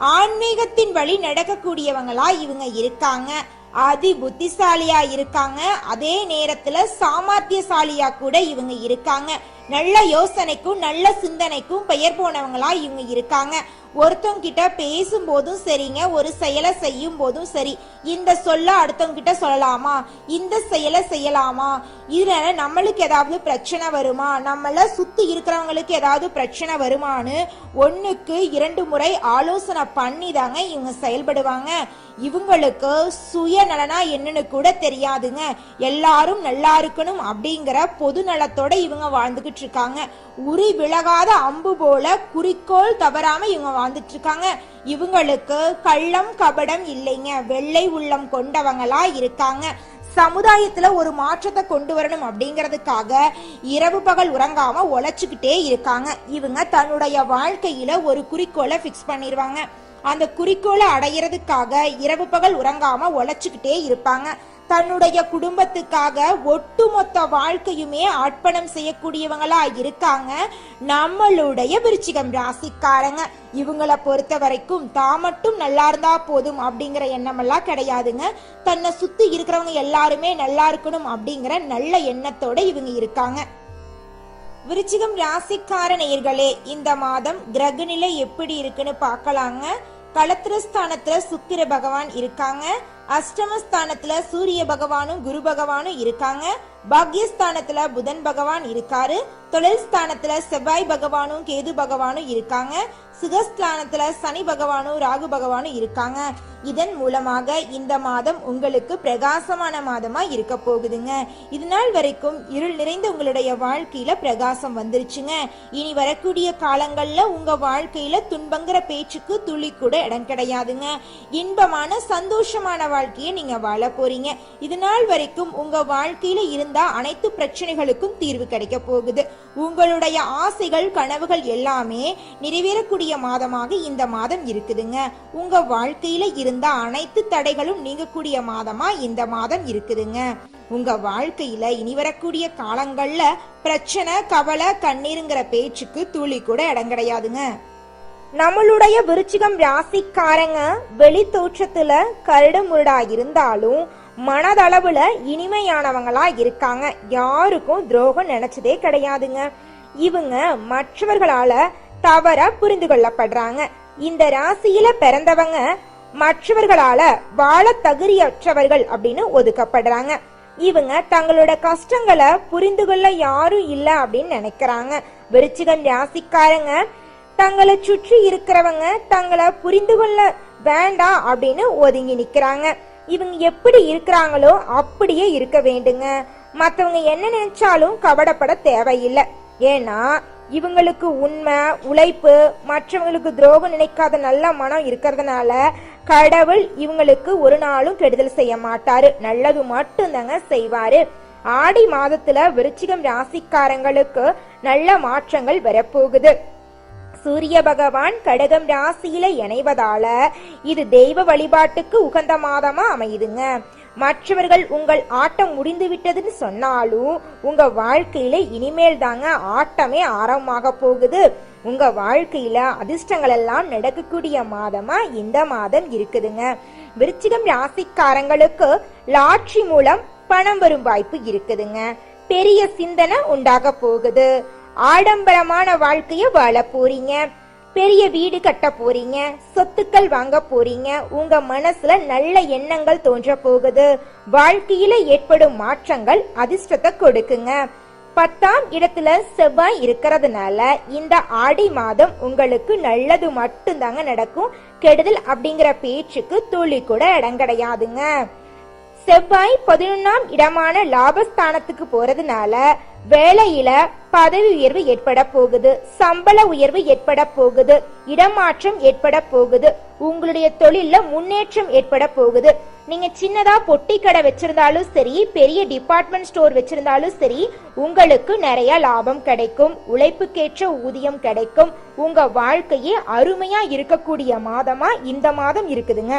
ஆன்மீகத்தின் வழி நடக்கக்கூடியவங்களா இவங்க இருக்காங்க. அதி புத்திசாலியா இருக்காங்க. அதே நேரத்துல சாமர்த்தியசாலியா கூட இவங்க இருக்காங்க. நல்ல யோசனைக்கும் நல்ல சிந்தனைக்கும் பெயர் போனவங்களா இவங்க இருக்காங்க. ஒருத்தவங்கிட்ட பேசும்போதும் சரிங்க ஒரு செயலை செய்யும் போதும் சரி. இந்த சொல்ல அடுத்தவங்கிட்ட சொல்லலாமா? இந்த செயலை செய்யலாமா? இதனால நம்மளுக்கு ஏதாவது பிரச்சனை வருமா? நம்மள சுத்தி இருக்கிறவங்களுக்கு ஏதாவது பிரச்சனை வருமான்னு ஒன்றுக்கு இரண்டு முறை ஆலோசனை பண்ணி தாங்க இவங்க செயல்படுவாங்க. இவங்களுக்கு சுயநலனா என்னன்னு கூட தெரியாதுங்க. எல்லாரும் நல்லா இருக்கணும் அப்படிங்கிற பொது நலத்தோட இவங்க வாழ்ந்துகிட்டு இருக்காங்க. உரி விலகாத அம்பு போல குறிக்கோள் தவறாம இவங்க வாழ்ந்துட்டு இருக்காங்க இவங்களுக்கு கள்ளம் கபடம் இல்லைங்க. வெள்ளை உள்ளம் கொண்டவங்களா இருக்காங்க. சமுதாயத்துல ஒரு மாற்றத்தை கொண்டு வரணும் அப்படிங்கிறதுக்காக இரவு பகல் உறங்காம உழைச்சுக்கிட்டே இருக்காங்க. இவங்க தன்னுடைய வாழ்க்கையில ஒரு குறிக்கோளை ஃபிக்ஸ் பண்ணிடுவாங்க அந்த குறிக்கோளை அடையிறதுக்காக இரவு பகல் உறங்காம உழைச்சுக்கிட்டே இருப்பாங்க. தன்னுடைய குடும்பத்துக்காக ஒட்டுமொத்த வாழ்க்கையுமே அர்ப்பணம் செய்யக்கூடியவங்களா இருக்காங்க. நம்மளுடைய விருச்சிகம் ராசிக்காரங்க. இவங்களை பொறுத்த வரைக்கும் தான் மட்டும் நல்லா இருந்தா போதும் அப்படிங்கிற எண்ணமெல்லாம் கிடையாதுங்க. தன்னை சுத்தி இருக்கிறவங்க எல்லாருமே நல்லா இருக்கணும் அப்படிங்கிற நல்ல எண்ணத்தோட இவங்க இருக்காங்க. விருச்சிகம் ராசிக்கார நேயர்களே இந்த மாதம் கிரகநிலை எப்படி இருக்குன்னு பார்க்கலாங்க. களத்திரஸ்தானத்துல சுக்கிர பகவான் இருக்காங்க. அஷ்டமஸ்தானத்துல சூரிய பகவானும் குரு பகவானும் இருக்காங்க. பாக்யஸ்தானத்துல புதன் பகவான் இருக்காரு. தொழில் ஸ்தானத்துல செவ்வாய் பகவானும் கேது பகவானும் இருக்காங்க. சுகஸ்தானத்துல சனி பகவானும் ராகு பகவானும் இருக்காங்க. இதன் மூலமாக இந்த மாதம் உங்களுக்கு பிரகாசமான மாதமா இருக்க போகுதுங்க. இது நாள் வரைக்கும் இருள் நிறைந்த உங்களுடைய வாழ்க்கையில பிரகாசம் வந்துருச்சுங்க. இனி வரக்கூடிய காலங்கள்ல உங்க வாழ்க்கையில துன்பங்கிற பேச்சுக்கு துளி கூட இடம் கிடையாதுங்க. இன்பமான சந்தோஷமான வாழ்க்கையை நீங்க வாழ போறீங்க. இது நாள் வரைக்கும் உங்க வாழ்க்கையில இருந்தா அனைத்து பிரச்சனைகளுக்கும் தீர்வு கிடைக்க போகுது. உங்களுடைய ஆசைகள் கனவுகள் எல்லாமே நிறைவேறக்கூடிய மாதமாக இந்த மாதம் இருக்குதுங்க. உங்க வாழ்க்கையில இருந்த அனைத்து தடைகளும் நீங்கக்கூடிய மாதமா இந்த மாதம் இருக்குதுங்க. உங்க வாழ்க்கையில இனி வரக்கூடிய காலங்கள்ல பிரச்சனை கவலை கண்ணீருங்கிற பேச்சுக்கு துளி கூட இடம் கிடையாதுங்க. நம்மளுடைய விருச்சிகம் ராசிக்காரங்க வெளி தோற்றத்துல கரடு முரடா இருந்தாலும் மனதளவுல இனிமையானவங்களா இருக்காங்க. யாருக்கும் துரோகம் நினைச்சதே கிடையாதுங்க. இவங்க மற்றவர்களால தவற புரிந்து கொள்ளப்படுறாங்க. இந்த ராசியில பிறந்தவங்க மற்றவர்களால வாழ தகுதியற்றவர்கள் அப்படின்னு ஒதுக்கப்படுறாங்க. இவங்க தங்களோட கஷ்டங்களை புரிந்து கொள்ள யாரும் இல்ல அப்படின்னு நினைக்கிறாங்க. விருச்சிகம் ராசிக்காரங்க தங்களை சுற்றி இருக்கிறவங்க தங்களை புரிந்து கொள்ள வேண்டாம் அப்படின்னு ஒதுங்கி நிக்கிறாங்க. இவங்க எப்படி இருக்கிறாங்களோ அப்படியே இருக்க வேண்டுங்க. மற்றவங்க என்ன நினைச்சாலும் கவலைப்பட தேவையில்லை. ஏன்னா இவங்களுக்கு உண்மை உழைப்பு மற்றவங்களுக்கு துரோகம் நினைக்காத நல்ல மனம் இருக்கிறதுனால கடவுள் இவங்களுக்கு ஒரு நாளும் கெடுதல் செய்ய மாட்டாரு. நல்லது மட்டும்தாங்க செய்வாரு. ஆடி மாதத்துல விருச்சிகம் ராசிக்காரங்களுக்கு நல்ல மாற்றங்கள் வரப்போகுது. சூரிய பகவான் கடகம் ராசியில இணைவதால இது தெய்வ வழிபாட்டுக்கு உகந்த மாதமா அமையுதுங்க. மற்றவர்கள் உங்கள் ஆட்டம் முடிந்து விட்டதுன்னு சொன்னாலும் உங்க வாழ்க்கையில இனிமேல் தாங்க ஆட்டமே ஆரம்பமாக போகுது. உங்க வாழ்க்கையில அதிர்ஷ்டங்கள் எல்லாம் நடக்கக்கூடிய மாதமா இந்த மாதம் இருக்குதுங்க. விருச்சிகம் ராசிக்காரங்களுக்கு லாட்சி மூலம் பணம் வரும் வாய்ப்பு இருக்குதுங்க. பெரிய சிந்தனை உண்டாக போகுது. ஆடம்பரமான வாழ்க்கைய வாழ போறீங்க. பெரிய வீடு கட்ட போறீங்க. சொத்துக்கள் வாங்க போறீங்க. உங்க மனசுல நல்ல எண்ணங்கள் தோன்ற போகுது. வாழ்க்கையில ஏற்படும் மாற்றங்கள் அதிர்ஷ்டத்தை கொடுக்குங்க. பத்தாம் இடத்துல செவ்வாய் இருக்கிறதுனால இந்த ஆடி மாதம் உங்களுக்கு நல்லது மட்டும்தாங்க நடக்கும். கெடுதல் அப்படிங்கிற பேச்சுக்கு துளி கூட அடங்கிடையாதுங்க செவ்வாய் பதினொன்னாம் இடமான லாபஸ்தானத்துக்கு போறதுனால வேலையில பதவி உயர்வு ஏற்பட போகுது சம்பள உயர்வு ஏற்பட போகுது இடமாற்றம் ஏற்பட போகுது உங்களுடைய தொழில்ல முன்னேற்றம் ஏற்பட போகுது. நீங்க சின்னதா பொட்டி கடை வச்சிருந்தாலும் சரி பெரிய டிபார்ட்மெண்ட் ஸ்டோர் வச்சிருந்தாலும் சரி உங்களுக்கு நிறைய லாபம் கிடைக்கும் உழைப்புக்கேற்ற ஊதியம் கிடைக்கும் உங்க வாழ்க்கையே அருமையா இருக்கக்கூடிய மாதமா இந்த மாதம் இருக்குதுங்க.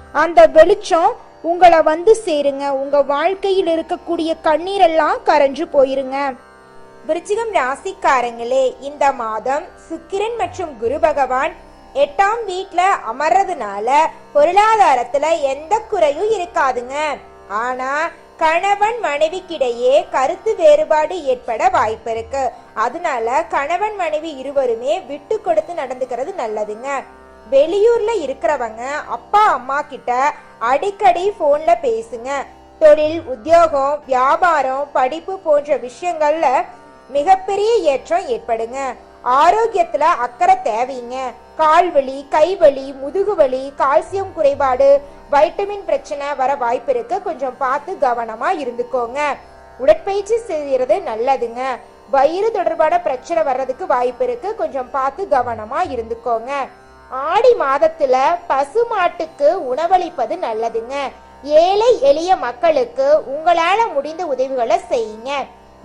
அந்த வெளிச்சம் உங்களை வந்து சேருங்க. உங்க வாழ்க்கையில் இருக்கக்கூடிய கண்ணீரெல்லாம் கரைஞ்சு போயிருங்க. விருச்சிகம் ராசிக்காரங்களே இந்த மாதம் சுக்கிரன் மற்றும் குரு பகவான் எட்டாம் வீட்ல அமர்றதுனால பொருளாதாரத்துல எந்த குறையும் இருக்காதுங்க. ஆனா கணவன் மனைவிக்கிடையே கருத்து வேறுபாடு ஏற்பட வாய்ப்பு இருக்கு. அதனால கணவன் மனைவி இருவருமே விட்டு கொடுத்து நடந்துக்கிறது நல்லதுங்க. வெளியூர்ல இருக்கிறவங்க அப்பா அம்மா கிட்ட அடிக்கடி போன்ல பேசுங்க. தொழில் உத்தியோகம் வியாபாரம் படிப்பு போன்ற விஷயங்கள்ல மிகப்பெரிய ஏற்றம் ஏற்படுங்க. ஆரோக்கியத்துல அக்கறை தேவைங்க. கால்வலி கைவலி முதுகுவலி கால்சியம் குறைபாடு வைட்டமின் பிரச்சனை வர வாய்ப்பு இருக்கு. கொஞ்சம் பார்த்து கவனமா இருந்துக்கோங்க. உடற்பயிற்சி செய்யறது நல்லதுங்க. வயிறு தொடர்பான பிரச்சனை வர்றதுக்கு வாய்ப்பு இருக்கு. கொஞ்சம் பார்த்து கவனமா இருந்துக்கோங்க. ஆடி மாதத்துல பசு மாட்டுக்கு உணவளிப்பது நல்லதுங்க. ஏழை எளிய மக்களுக்கு உங்களால முடிந்த உதவிகளை செய்யுங்க.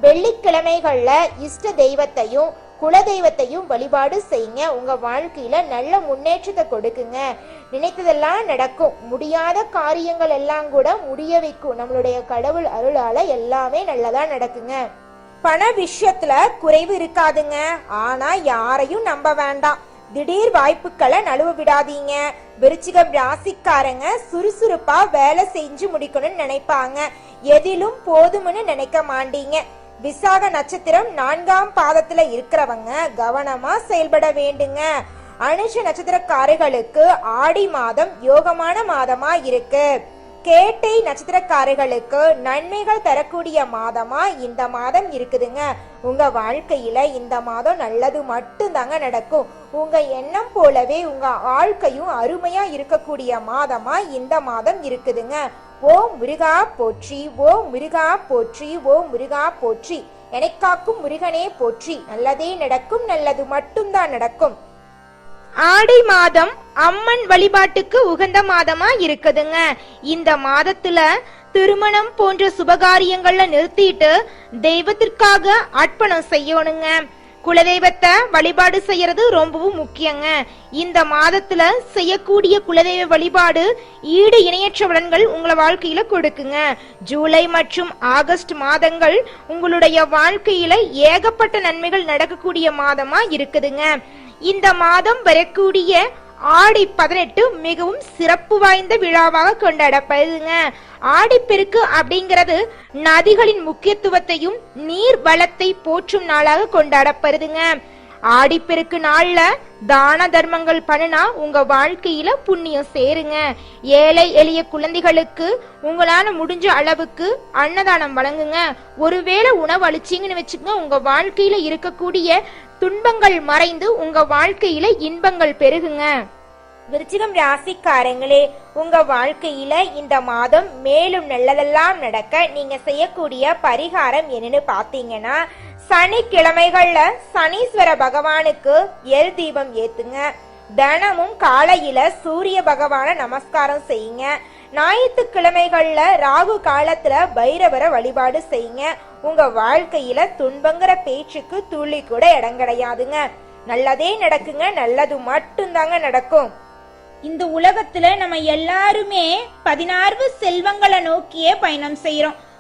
வெள்ளிக்கிழமைகள்ல இஷ்ட தெய்வத்தையும் குல தெய்வத்தையும் வழிபாடு செய்யுங்க. உங்க வாழ்க்கையில நல்ல முன்னேற்றத்தை கொடுக்குங்க. நினைத்ததெல்லாம் நடக்கும். முடியாத காரியங்கள் எல்லாம் கூட முடிய வைக்கும். நம்மளுடைய கடவுள் அருளால எல்லாமே நல்லதா நடக்குங்க. பண விஷயத்துல குறைவு இருக்காதுங்க. ஆனா யாரையும் நம்ப வேண்டாம். திடீர் வாய்ப்புகளை நழுவ விடாதீங்க. விருச்சிகம் ராசிக்காரங்க சுறுசுறுப்பா வேலை செஞ்சு முடிக்கணும்னு நினைப்பாங்க. எதிலும் போதும்னு நினைக்க மாட்டீங்க. விசாக நட்சத்திரம் நான்காம் பாதத்துல இருக்கிறவங்க கவனமா செயல்பட வேண்டுங்க. அனுஷ நட்சத்திரக்காரர்களுக்கு ஆடி மாதம் யோகமான மாதமா இருக்கு. கேட்டை நட்சத்திரக்காரர்களுக்கு நன்மைகள் தரக்கூடிய மாதமா இந்த மாதம் இருக்குதுங்க. உங்க வாழ்க்கையில இந்த மாதம் நல்லது மட்டும்தாங்க நடக்கும். உங்க எண்ணம் போலவே உங்க வாழ்க்கையும் அருமையா இருக்கக்கூடிய மாதமா இந்த மாதம் இருக்குதுங்க. ஓ முருகா போற்றி ஓ முருகா போற்றி ஓ முருகா போற்றி. எனக்காக்கும் முருகனே போற்றி. நல்லதே நடக்கும் நல்லது மட்டும்தான் நடக்கும். ஆடி மாதம் அம்மன் வழிபாட்டுக்கு உகந்த மாதமா இருக்குதுங்க. இந்த மாதத்துல திருமணம் போன்ற சுபகாரியங்கள்ல நிறுத்திட்டு தெய்வத்திற்காக அர்ப்பணம் செய்யணுங்க. குலதெய்வத்தை வழிபாடு செய்யறது ரொம்பவும் முக்கியங்க. இந்த மாதத்துல செய்யக்கூடிய குலதெய்வ வழிபாடு ஈடு இணையற்ற பலன்கள் உங்களை வாழ்க்கையில கொடுக்குங்க. ஜூலை மற்றும் ஆகஸ்ட் மாதங்கள் உங்களுடைய வாழ்க்கையில ஏகப்பட்ட நன்மைகள் நடக்கக்கூடிய மாதமா இருக்குதுங்க. இந்த மாதம் வரக்கூடிய ஆடி பதினெட்டு மிகவும் சிறப்பு வாய்ந்த விழாவாக கொண்டாடப்படுதுங்க. ஆடிப்பெருக்கு அப்படிங்கிறது நதிகளின் முக்கியத்துவத்தையும் நீர் வளத்தை போற்றும் நாளாக கொண்டாடப்படுதுங்க. ஆடிப்பெருக்கு நாள்ல தான தர்மங்கள் பண்ணுனா உங்க வாழ்க்கையில புண்ணியம் சேருங்க. ஏழை எளிய குழந்தைகளுக்கு உங்களால முடிஞ்ச அளவுக்கு அன்னதானம் வழங்குங்க. ஒருவேளை உணவு அழிச்சிங்கன்னு வச்சுக்கோங்க உங்க வாழ்க்கையில இருக்கக்கூடிய துன்பங்கள் மறைந்து உங்க வாழ்க்கையில இன்பங்கள் பெருகுங்க. விருச்சிகம் ராசிக்காரங்களே உங்க வாழ்க்கையில இந்த மாதம் மேலும் நல்லதெல்லாம் நடக்க நீங்க செய்யக்கூடிய பரிகாரம் என்னன்னு பாத்தீங்கன்னா சனிக்கிழமைகள்ல சனீஸ்வர பகவானுக்கு எல் தீபம் ஏத்துங்க. தினமும் காலையில சூரிய பகவான நமஸ்காரம் செய்யுங்க. ஞாயிற்றுக்கிழமைகளில் ராகு காலத்தில் பைரவரை வழிபாடு செய்யுங்க. உங்கள் வாழ்க்கையில் துன்பங்கிற பேச்சுக்கு துளி கூட இடம் கிடையாதுங்க. நல்லதே நடக்குங்க நல்லது மட்டும்தாங்க நடக்கும். இந்த உலகத்துல நம்ம எல்லாருமே பதினாறு செல்வங்களை நோக்கியே பயணம் செய்யறோம்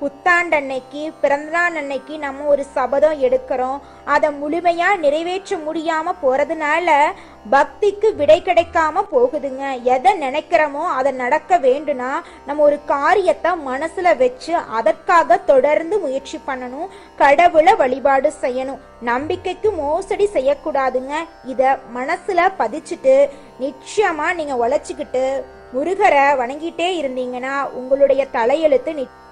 புத்தாண்டன்னைக்கு பிறந்தநாள் அன்னைக்கு நம்ம ஒரு சபதம் எடுக்கிறோம். அதை முழுமையா நிறைவேற்ற முடியாம போறதுனால பக்திக்கு விடை கிடைக்காம போகுதுங்க. எதை நினைக்கிறோமோ அதை நடக்க வேண்டும்னா நம்ம ஒரு காரியத்தை மனசுல வச்சு அதற்காக தொடர்ந்து முயற்சி பண்ணணும். கடவுளை வழிபாடு செய்யணும். நம்பிக்கைக்கு மோசடி செய்யக்கூடாதுங்க. இத மனசுல பதிச்சுட்டு நிச்சயமா நீங்க உழைச்சிக்கிட்டு முருகரை வணங்கிட்டே இருந்தீங்கன்னா உங்களுடைய தலையெழுத்து நி-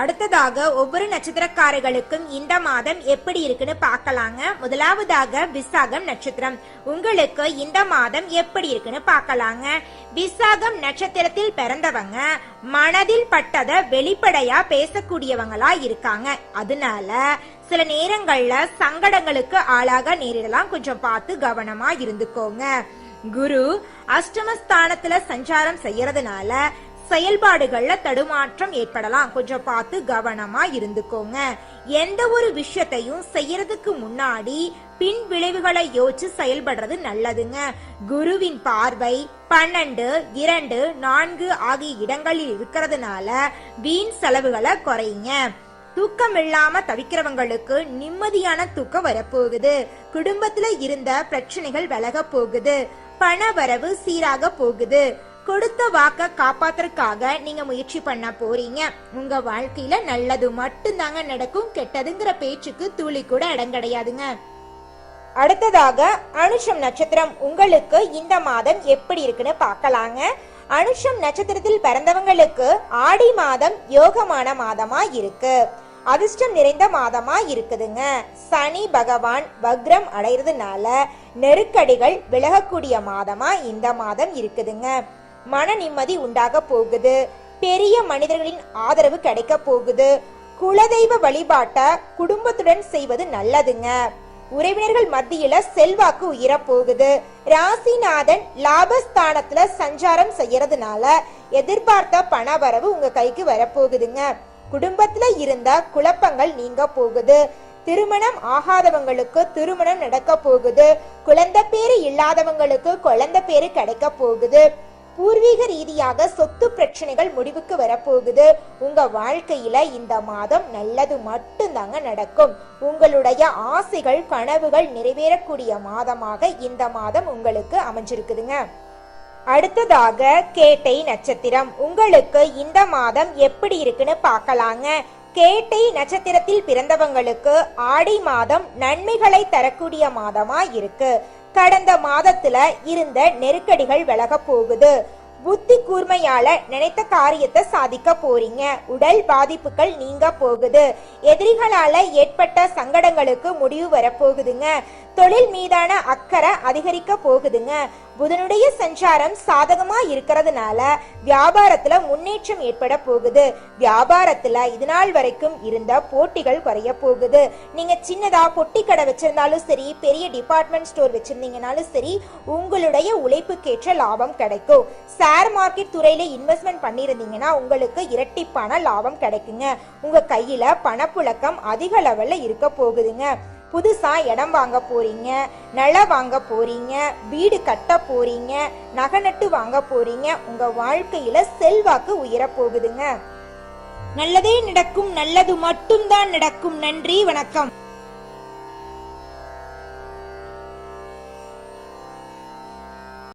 அடுத்ததாக ஒவ்வொரு நட்சத்திரக்காரர்களுக்கும் இந்த மாதம் எப்படி இருக்குன்னு பார்க்கலாங்க. முதலாவதாக விசாகம் நட்சத்திரம். உங்களுக்கு இந்த மாதம் எப்படி இருக்குன்னு பார்க்கலாங்க. விசாகம் நட்சத்திரத்தில் பிறந்தவங்க மனதில் பட்டதை வெளிப்படையா பேசக்கூடியவங்களா இருக்காங்க. அதனால சில நேரங்கள்ல சங்கடங்களுக்கு ஆளாக நேரிடலாம். கொஞ்சம் பார்த்து கவனமா இருந்துக்கோங்க. குரு அஷ்டமஸ்தானத்துல சஞ்சாரம் செய்யறதுனால செயல்பாடுகள்ல தடுமாற்றம் ஏற்படலாம். கொஞ்சம் பார்த்து கவனமா இருந்துக்கோங்க. எந்த ஒரு விஷயத்தையும் செய்யறதுக்கு முன்னாடி பின் விளைவுகளை யோசிச்சு செயல்படுறது நல்லதுங்க. குருவின் பார்வை பன்னெண்டு இரண்டு நான்கு ஆகிய இடங்களில் இருக்கிறதுனால வீண் செலவுகளை குறையுங்க தூக்கம் இல்லாம தவிக்கிறவங்களுக்கு நிம்மதியான தூக்கம் வரப்போகுது. குடும்பத்துல இருந்த பிரச்சனைகள் விலக போகுது. பண வரவு சீராக போகுது. கொடுத்த வாக்க காப்பாத்துறதுக்காக நீங்க முயற்சி பண்ண போறீங்க. உங்க வாழ்க்கையில நல்லது மட்டும்தாங்க நடக்கும் கெட்டதுங்கிற பேச்சுக்கு துளி கூட அடங்கடையாதுங்க அடுத்ததாக அனுஷம் நட்சத்திரம் உங்களுக்கு இந்த மாதம் எப்படி இருக்குன்னு பார்க்கலாங்க. அனுஷம் நட்சத்திரத்தில் பிறந்தவங்களுக்கு ஆடி மாதம் யோகமான மாதமா இருக்கு. அதிர்ஷ்டம் நிறைந்த மாதமா இருக்குதுங்க. சனி பகவான் வக்ரம் அடைறதுனால நெருக்கடிகள் விலகக்கூடிய மாதமா இந்த மாதம் இருக்குதுங்க. மன நிம்மதி உண்டாக போகுது. பெரிய மனிதர்களின் ஆதரவு கிடைக்க போகுது. குலதெய்வ வழிபாட்டை குடும்பத்துடன் செய்வது நல்லதுங்க. உறவினர்கள் மத்தியில செல்வாக்கு உயர போகுது. ராசிநாதன் லாபஸ்தானத்துல சஞ்சாரம் செய்யறதுனால எதிர்பார்த்த பண வரவு உங்க கைக்கு வரப்போகுதுங்க. குடும்பத்துல இருந்த குழப்பங்கள் நீங்க போகுது. திருமணம் ஆகாதவங்களுக்கு திருமணம் நடக்க போகுது. குழந்தை பேரு இல்லாதவங்களுக்கு குழந்தை பேரு கிடைக்க போகுது. பூர்வீக ரீதியாக சொத்து பிரச்சனைகள் முடிவுக்கு வரப்போகுது. உங்க வாழ்க்கையில இந்த மாதம் நல்லது மட்டும்தாங்க நடக்கும். உங்களுடைய ஆசைகள் கனவுகள் நிறைவேறக்கூடிய மாதமாக இந்த மாதம் உங்களுக்கு அமைஞ்சிருக்குதுங்க. அடுத்ததாக கேட்டை நட்சத்திரம். உங்களுக்கு இந்த மாதம் எப்படி இருக்குன்னு பார்க்கலாங்க. கேட்டை நட்சத்திரத்தில் பிறந்தவங்களுக்கு ஆடி மாதம் நன்மைகளை தரக்கூடிய மாதமா இருக்கு. கடந்த மாதத்துல இருந்த நெருக்கடிகள் விலக போகுது. புத்தி கூர்மையால நினைத்த காரியத்தை சாதிக்க போறீங்க. உடல் பாதிப்புகள் நீங்க போகுது. எதிரிகளால ஏற்பட்ட சங்கடங்களுக்கு முடிவு வரப்போகுதுங்க. தொழில் மீதான அக்கறை அதிகரிக்க போகுதுங்க. புதனுடைய சஞ்சாரம் சாதகமா இருக்கிறதுனால வியாபாரத்துல முன்னேற்றம் ஏற்பட போகுது. வியாபாரத்துல இது நாள் வரைக்கும் இருந்த போட்டிகள் குறைய போகுது. நீங்க சின்னதா பொட்டி கடை வச்சிருந்தாலும் சரி பெரிய டிபார்ட்மெண்ட் ஸ்டோர் வச்சிருந்தீங்கனாலும் சரி உங்களுடைய உழைப்புக்கேற்ற லாபம் கிடைக்கும். ஷேர் மார்க்கெட் துறையில் இன்வெஸ்ட்மெண்ட் பண்ணியிருந்தீங்கன்னா உங்களுக்கு இரட்டிப்பான லாபம் கிடைக்குங்க. உங்கள் கையில் பணப்புழக்கம் அதிக லெவலில் இருக்க போகுதுங்க. புதுசாக இடம் வாங்க போகிறீங்க நிலம் வாங்க போகிறீங்க வீடு கட்ட போகிறீங்க நகை நட்டு வாங்க போகிறீங்க உங்கள் வாழ்க்கையில் செல்வாக்கு உயரப்போகுதுங்க நல்லதே நடக்கும் நல்லது மட்டும்தான் நடக்கும். நன்றி வணக்கம்.